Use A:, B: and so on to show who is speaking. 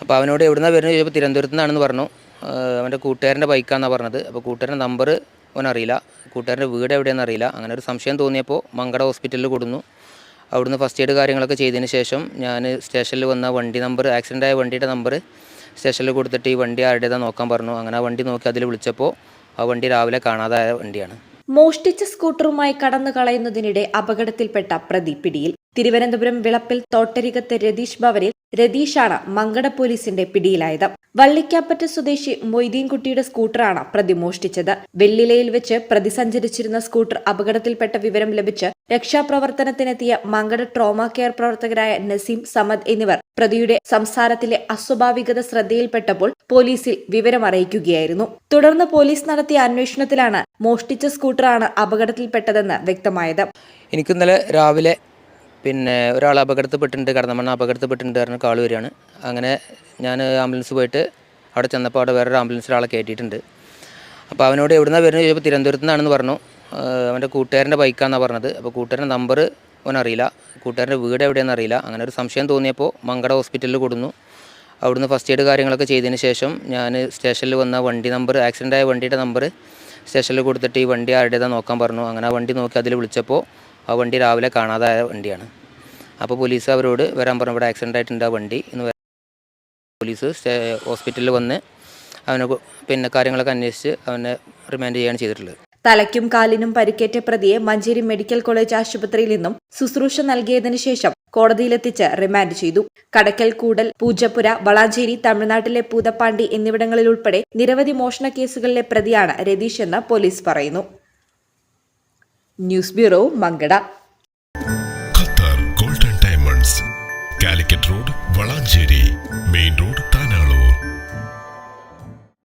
A: അപ്പോൾ അവനോട് എവിടുന്നാണ് വരുന്നത് ചോദിച്ചപ്പോൾ തിരുവനന്തപുരത്ത് നിന്നാണെന്ന് പറഞ്ഞു. അവന്റെ കൂട്ടുകാരന്റെ ബൈക്കാണെന്നാണ് പറഞ്ഞത്. അപ്പോൾ കൂട്ടുകാരന്റെ നമ്പർ അവനറിയില്ല. കൂട്ടുകാരന്റെ വീട് എവിടെയാണെന്ന് അറിയില്ല. അങ്ങനെ ഒരു സംശയം തോന്നിയപ്പോൾ മങ്കട ഹോസ്പിറ്റലിൽ കൊടുന്നു. അവിടുന്ന് ഫസ്റ്റ് എയ്ഡ് കാര്യങ്ങളൊക്കെ ചെയ്തതിന് ശേഷം ഞാൻ സ്റ്റേഷനിൽ വന്ന വണ്ടി നമ്പർ ആക്സിഡന്റ് ആയ വണ്ടിയുടെ നമ്പർ സ്റ്റേഷനിൽ കൊടുത്തിട്ട് ഈ വണ്ടി ആരുടേതാണ് നോക്കാൻ പറഞ്ഞു. അങ്ങനെ ആ വണ്ടി നോക്കി അതിൽ വിളിച്ചപ്പോൾ ആ വണ്ടി രാവിലെ കാണാതായ വണ്ടിയാണ്.
B: മോഷ്ടിച്ച സ്കൂട്ടറുമായി കടന്നു കളയുന്നതിനിടെ അപകടത്തിൽപ്പെട്ട പ്രതി പിടിയിൽ തിരുവനന്തപുരം വിളപ്പിൽ തോട്ടരികത്ത് രതീഷ് ഭവനിൽ രതീഷാണ് മങ്കട പോലീസിന്റെ പിടിയിലായത്. വള്ളിക്കാപ്പറ്റ സ്വദേശി മൊയ്തീൻകുട്ടിയുടെ സ്കൂട്ടറാണ് പ്രതി മോഷ്ടിച്ചത് വെള്ളിലയിൽ വെച്ച് പ്രതി സഞ്ചരിച്ചിരുന്ന സ്കൂട്ടർ അപകടത്തിൽപ്പെട്ട വിവരം ലഭിച്ച് രക്ഷാപ്രവർത്തനത്തിനെത്തിയ മങ്കട ട്രോമ കെയർ പ്രവർത്തകരായ നസീം സമദ് എന്നിവർ പ്രതിയുടെ സംസാരത്തിലെ അസ്വാഭാവികത ശ്രദ്ധയിൽപ്പെട്ടപ്പോൾ പോലീസിൽ വിവരമറിയിക്കുകയായിരുന്നു. തുടർന്ന് പോലീസ് നടത്തിയ അന്വേഷണത്തിലാണ് മോഷ്ടിച്ച സ്കൂട്ടറാണ് അപകടത്തിൽപ്പെട്ടതെന്ന് വ്യക്തമായത്.
A: എനിക്ക് ഇന്നലെ രാവിലെ പിന്നെ ഒരാൾ അപകടത്തിൽപ്പെട്ടിട്ടുണ്ട് കടന്നമണ്ണ അപകടത്തിൽപ്പെട്ടിട്ടുണ്ട് പറഞ്ഞ കാൾ വരികയാണ്. അങ്ങനെ ഞാൻ ആംബുലൻസ് പോയിട്ട് അവിടെ ചെന്നപ്പോൾ അവിടെ വേറൊരു ആംബുലൻസിൽ ആളെ കയറ്റിയിട്ടുണ്ട്. അപ്പോൾ അവനോട് എവിടുന്നാണ് വരുന്നത് ചോദിച്ചപ്പോൾ തിരുവനന്തപുരത്ത് നിന്നാണെന്ന് പറഞ്ഞു. അവന്റെ കൂട്ടുകാരന്റെ ബൈക്കാണെന്നാണ് പറഞ്ഞത്. അപ്പോൾ കൂട്ടുകാരന്റെ നമ്പർ അവനറിയില്ല കൂട്ടുകാരന്റെ വീട് എവിടെയാണെന്ന് അറിയില്ല. അങ്ങനെ ഒരു സംശയം തോന്നിയപ്പോൾ മങ്കട ഹോസ്പിറ്റലിൽ കൊടുന്നു. അവിടുന്ന് ഫസ്റ്റ് എയ്ഡ് കാര്യങ്ങളൊക്കെ ചെയ്തതിന് ശേഷം ഞാൻ സ്റ്റേഷനിൽ വന്ന വണ്ടി നമ്പർ ആക്സിഡന്റ് ആയ വണ്ടിയുടെ നമ്പർ സ്റ്റേഷനിൽ കൊടുത്തിട്ട് ഈ വണ്ടി ആരുടേതാണെന്ന് നോക്കാൻ പറഞ്ഞു. അങ്ങനെ ആ വണ്ടി നോക്കി അതിൽ വിളിച്ചപ്പോൾ ആ വണ്ടി രാവിലെ കാണാതായ വണ്ടിയാണ്. അപ്പോൾ പോലീസ് അവരോട് വരാൻ പറഞ്ഞു ഇവിടെ ആക്സിഡന്റ് ആയിട്ടുണ്ട് ആ വണ്ടി. എന്ന് പോലീസ് ഹോസ്പിറ്റലിൽ വന്ന് അവനെ പിന്നെ കാര്യങ്ങളൊക്കെ അന്വേഷിച്ച് അവനെ റിമാൻഡ് ചെയ്യുകയാണ് ചെയ്തിട്ടുള്ളത്.
B: തലയ്ക്കും കാലിനും പരിക്കേറ്റ പ്രതിയെ മഞ്ചേരി മെഡിക്കൽ കോളേജ് ആശുപത്രിയിൽ നിന്നും ശുശ്രൂഷ നൽകിയതിനു ശേഷം കോടതിയിലെത്തിച്ച് റിമാൻഡ് ചെയ്തു. കടക്കൽ കൂടൽ പൂജപ്പുര വളാഞ്ചേരി തമിഴ്നാട്ടിലെ പൂതപ്പാണ്ടി എന്നിവിടങ്ങളിലുൾപ്പെടെ നിരവധി മോഷണ കേസുകളിലെ പ്രതിയാണ് രതീഷ് എന്ന് പോലീസ് പറയുന്നു. News bureau Mankada.
C: Qatar golden diamonds Calicut road Valanchery.